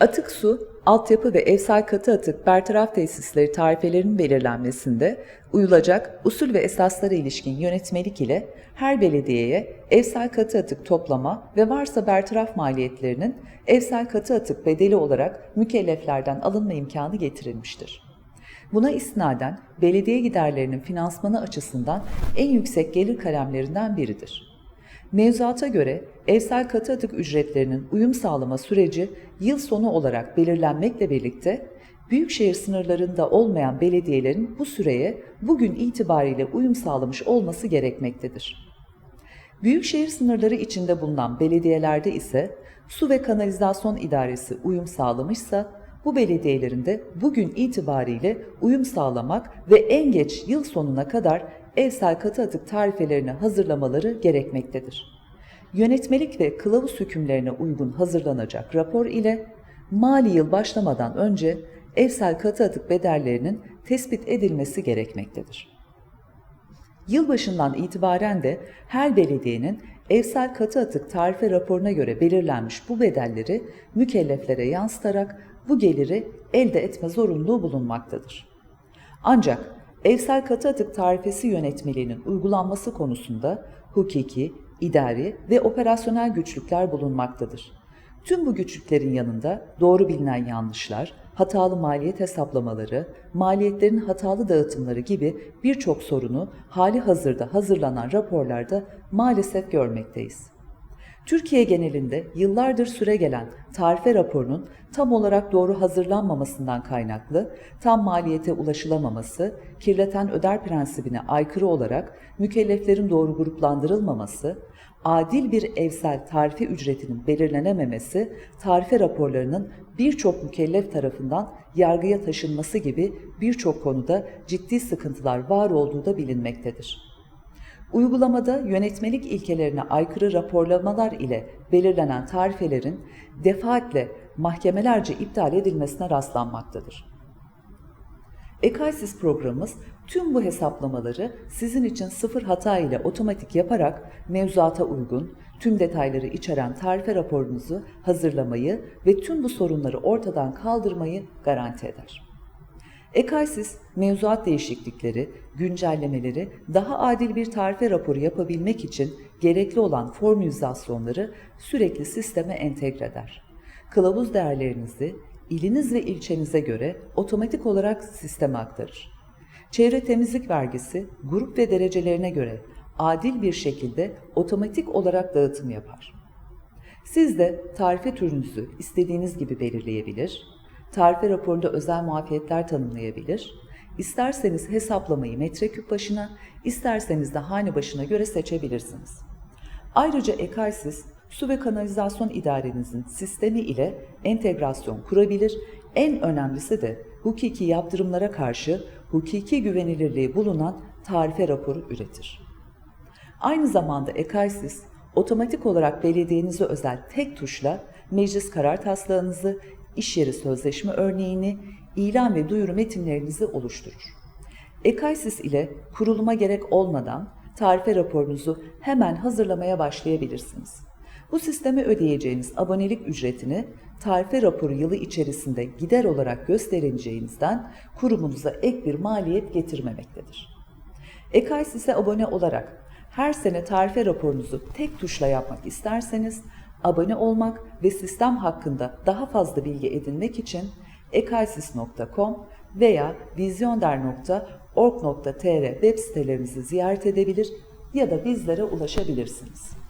Atık su, altyapı ve evsel katı atık bertaraf tesisleri tarifelerinin belirlenmesinde uyulacak usul ve esaslara ilişkin yönetmelik ile her belediyeye evsel katı atık toplama ve varsa bertaraf maliyetlerinin evsel katı atık bedeli olarak mükelleflerden alınma imkanı getirilmiştir. Buna istinaden belediye giderlerinin finansmanı açısından en yüksek gelir kalemlerinden biridir. Mevzuata göre evsel katı atık ücretlerinin uyum sağlama süreci yıl sonu olarak belirlenmekle birlikte büyükşehir sınırlarında olmayan belediyelerin bu süreye bugün itibariyle uyum sağlamış olması gerekmektedir. Büyükşehir sınırları içinde bulunan belediyelerde ise Su ve Kanalizasyon İdaresi uyum sağlamışsa bu belediyelerin de bugün itibariyle uyum sağlamak ve en geç yıl sonuna kadar evsel katı atık tarifelerini hazırlamaları gerekmektedir. Yönetmelik ve kılavuz hükümlerine uygun hazırlanacak rapor ile mali yıl başlamadan önce evsel katı atık bedellerinin tespit edilmesi gerekmektedir. Yılbaşından itibaren de her belediyenin evsel katı atık tarife raporuna göre belirlenmiş bu bedelleri mükelleflere yansıtarak bu geliri elde etme zorunluluğu bulunmaktadır. Ancak evsel katı atık tarifesi yönetmeliğinin uygulanması konusunda hukuki, idari ve operasyonel güçlükler bulunmaktadır. Tüm bu güçlüklerin yanında doğru bilinen yanlışlar, hatalı maliyet hesaplamaları, maliyetlerin hatalı dağıtımları gibi birçok sorunu hali hazırda hazırlanan raporlarda maalesef görmekteyiz. Türkiye genelinde yıllardır süre gelen tarife raporunun tam olarak doğru hazırlanmamasından kaynaklı tam maliyete ulaşılamaması, kirleten öder prensibine aykırı olarak mükelleflerin doğru gruplandırılmaması, adil bir evsel tarife ücretinin belirlenememesi, tarife raporlarının birçok mükellef tarafından yargıya taşınması gibi birçok konuda ciddi sıkıntılar var olduğu da bilinmektedir. Uygulamada yönetmelik ilkelerine aykırı raporlamalar ile belirlenen tarifelerin defaatle mahkemelerce iptal edilmesine rastlanmaktadır. Ekalsis programımız tüm bu hesaplamaları sizin için sıfır hata ile otomatik yaparak mevzuata uygun, tüm detayları içeren tarife raporunuzu hazırlamayı ve tüm bu sorunları ortadan kaldırmayı garanti eder. Ekalsis, mevzuat değişiklikleri, güncellemeleri, daha adil bir tarife raporu yapabilmek için gerekli olan formülizasyonları sürekli sisteme entegre eder. Kılavuz değerlerinizi iliniz ve ilçenize göre otomatik olarak sisteme aktarır. Çevre temizlik vergisi grup ve derecelerine göre adil bir şekilde otomatik olarak dağıtım yapar. Siz de tarife türünüzü istediğiniz gibi belirleyebilir, tarife raporunda özel muafiyetler tanımlayabilir, isterseniz hesaplamayı metreküp başına, isterseniz de hane başına göre seçebilirsiniz. Ayrıca Ekalsis, su ve kanalizasyon idarenizin sistemi ile entegrasyon kurabilir, en önemlisi de hukuki yaptırımlara karşı hukuki güvenilirliği bulunan tarife raporu üretir. Aynı zamanda Ekalsis, otomatik olarak belediyenize özel tek tuşla meclis karar taslağınızı, iş yeri sözleşme örneğini, ilan ve duyuru metinlerinizi oluşturur. Ekalsis ile kuruluma gerek olmadan tarife raporunuzu hemen hazırlamaya başlayabilirsiniz. Bu sisteme ödeyeceğiniz abonelik ücretini tarife raporu yılı içerisinde gider olarak gösterileceğinizden kurumunuza ek bir maliyet getirmemektedir. Ekalsis'e abone olarak her sene tarife raporunuzu tek tuşla yapmak isterseniz abone olmak ve sistem hakkında daha fazla bilgi edinmek için ekalsis.com veya vizyonder.org.tr web sitelerimizi ziyaret edebilir ya da bizlere ulaşabilirsiniz.